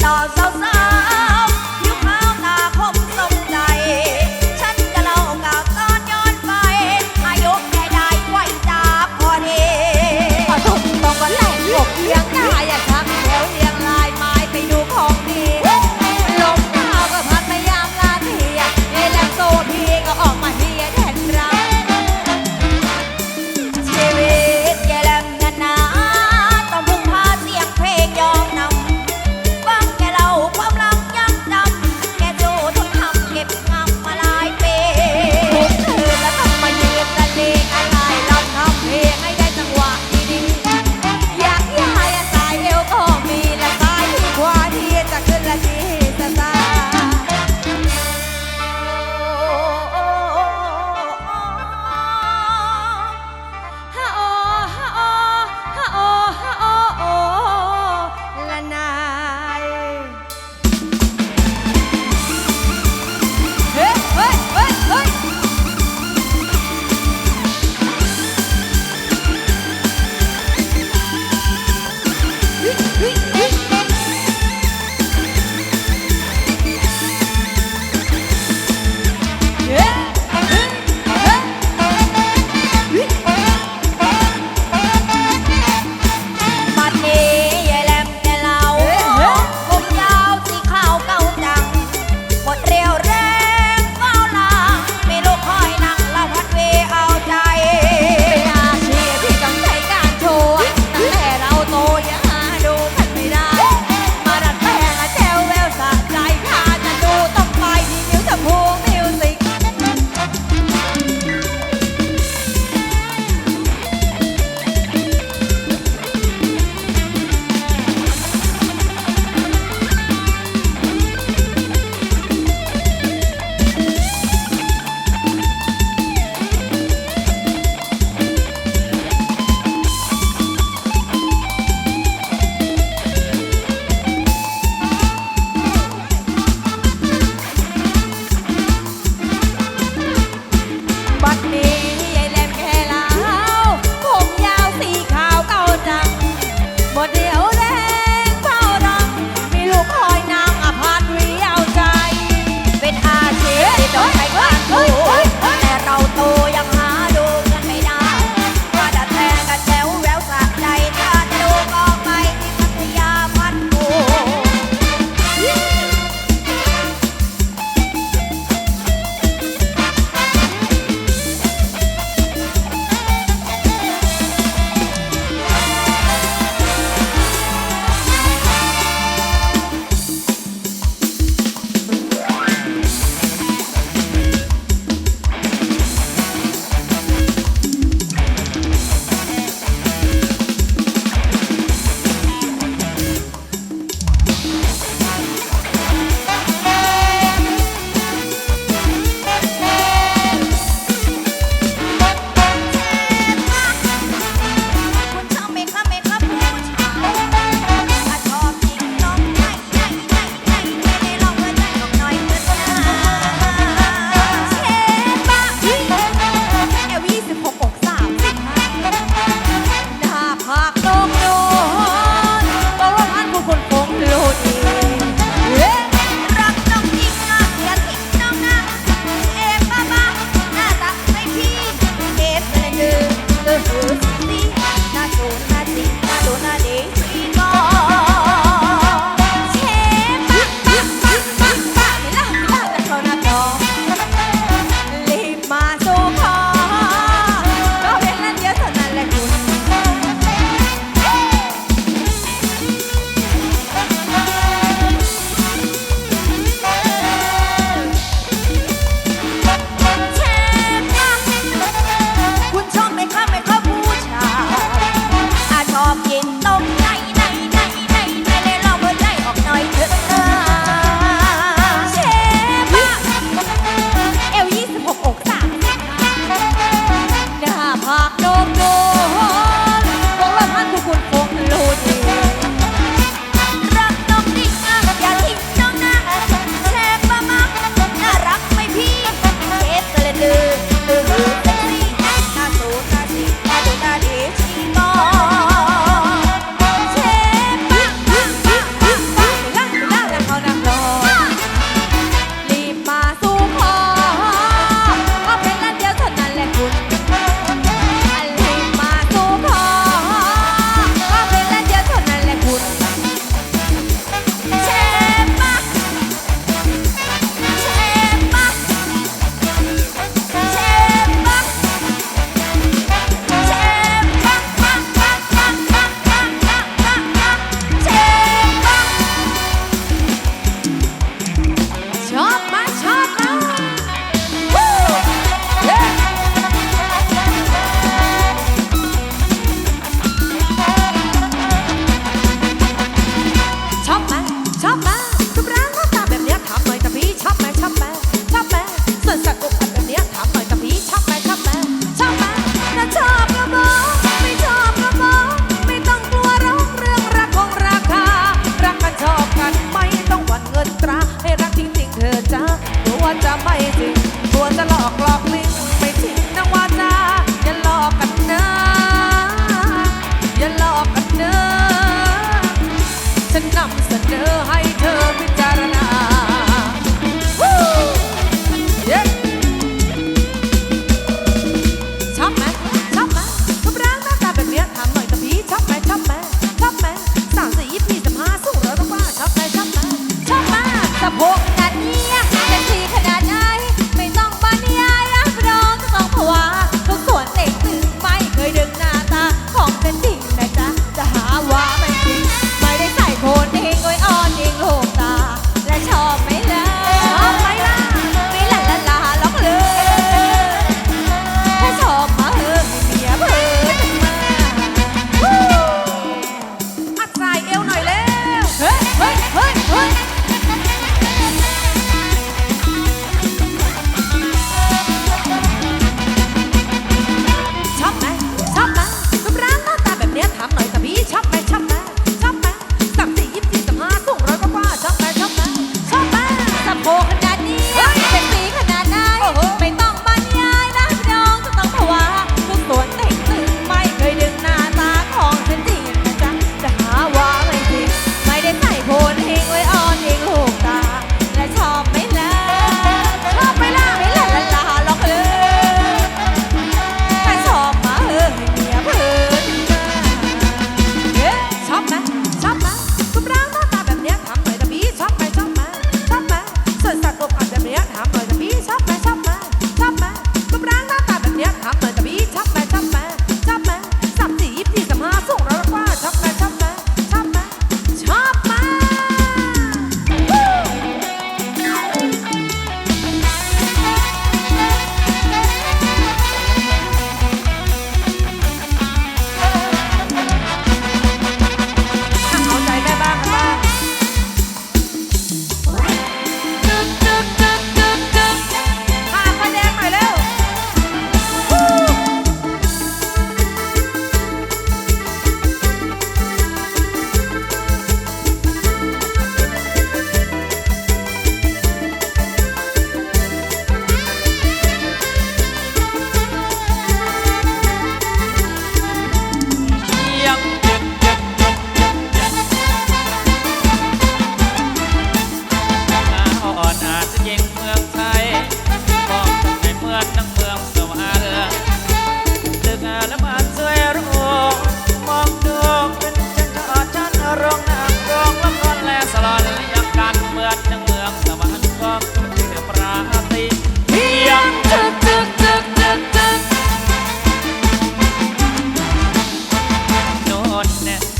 đò dâu dâu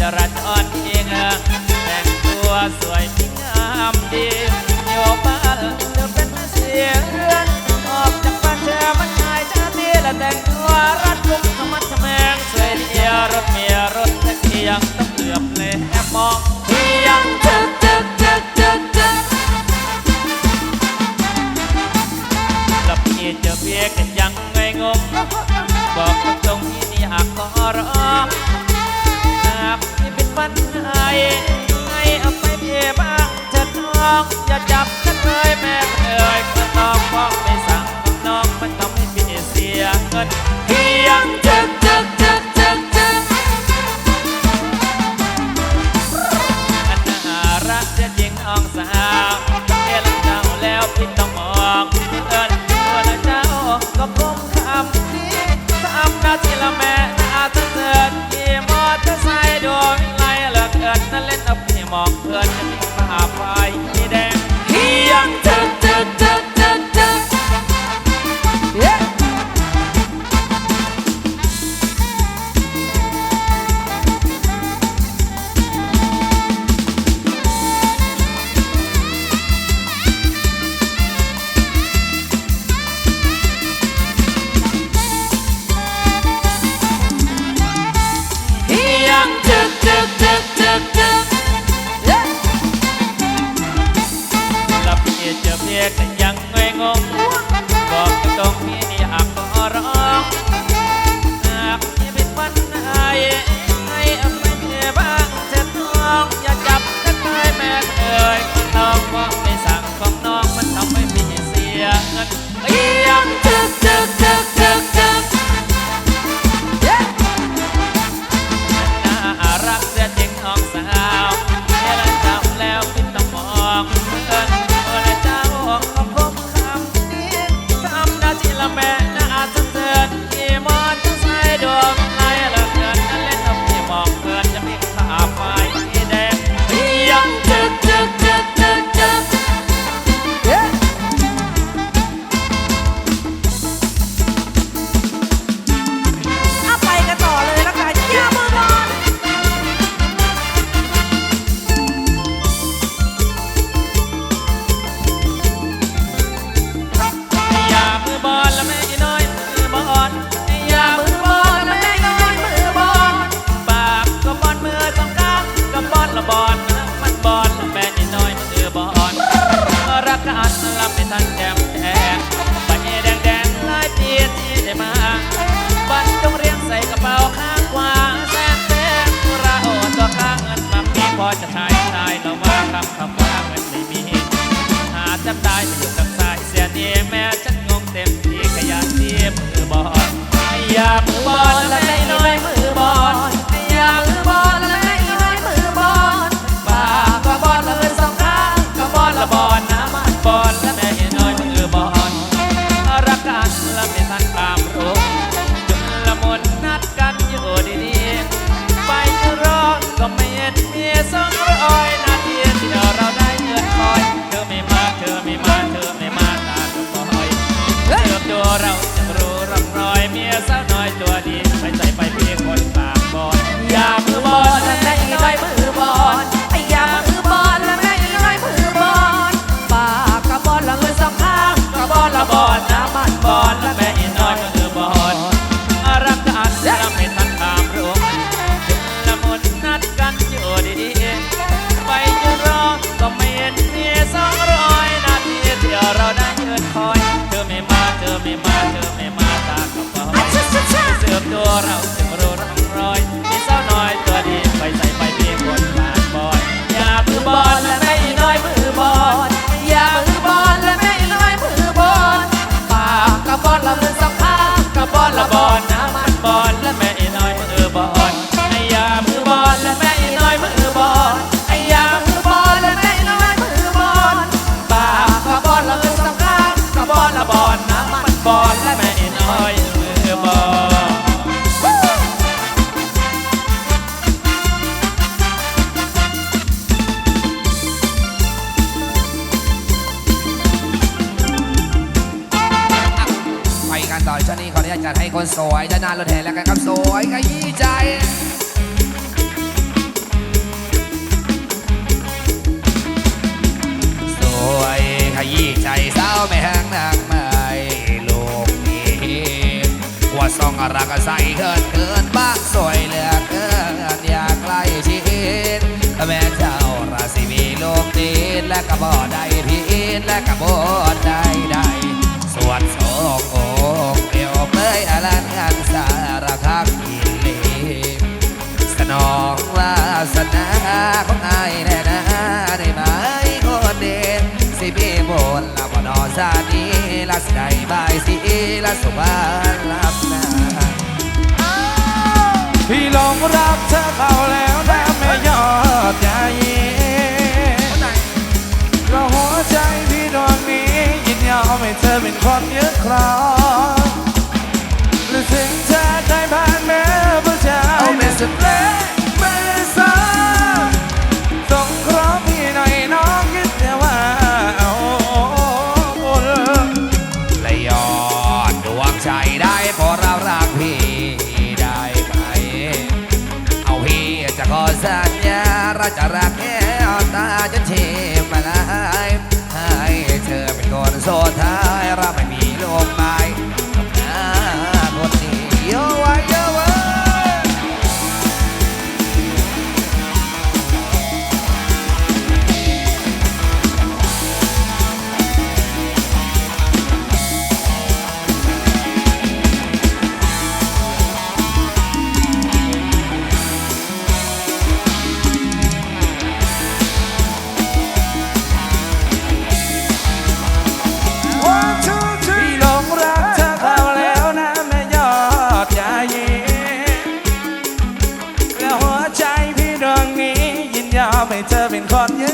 จรัสอ่อน ฝันไหนให้อภัยพี่บ้างเถิดน้อง อย่าจับฉันเลยแม่เอ่ยเมื่อน้องพ่อแสนาของอายแน่นะได้ไหมคนเด่นสิพี่บนลาบนอซาดีละสไดบายสีละสวรรค์ลาบนาพี่ลงรักเธอเข้าแล้วแต่ไม่ยอดใจเราหัวใจพี่ดวงนี้ยินยอมให้เธอเป็นคนยึดครองหรือถึงเธอได้ผ่านแม้ผู้ชายไม่สุเลย จะรักแค่ I've been caught Kanye.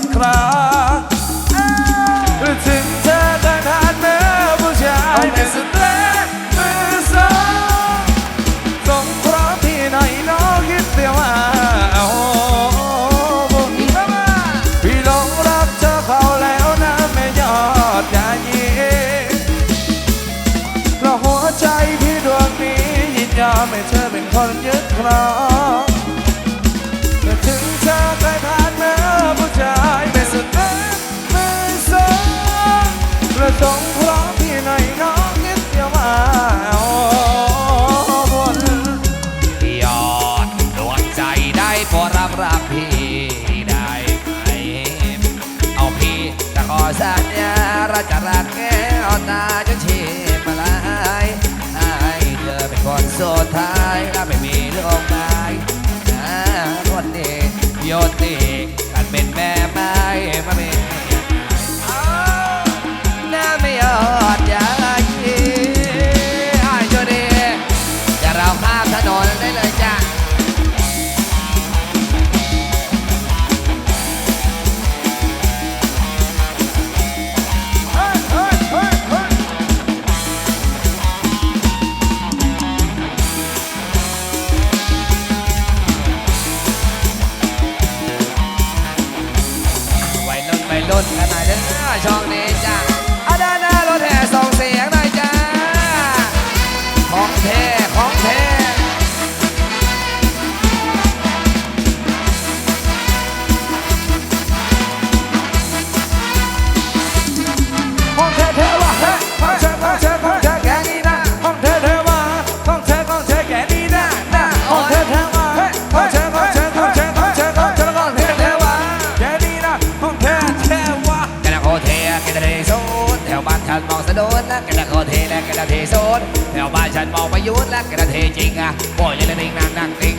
ระเทโซนแถวบ้านฉันมองปยุทธและกระเทจริงอะบ่อยเลยนิ่งนั่งนั่งตี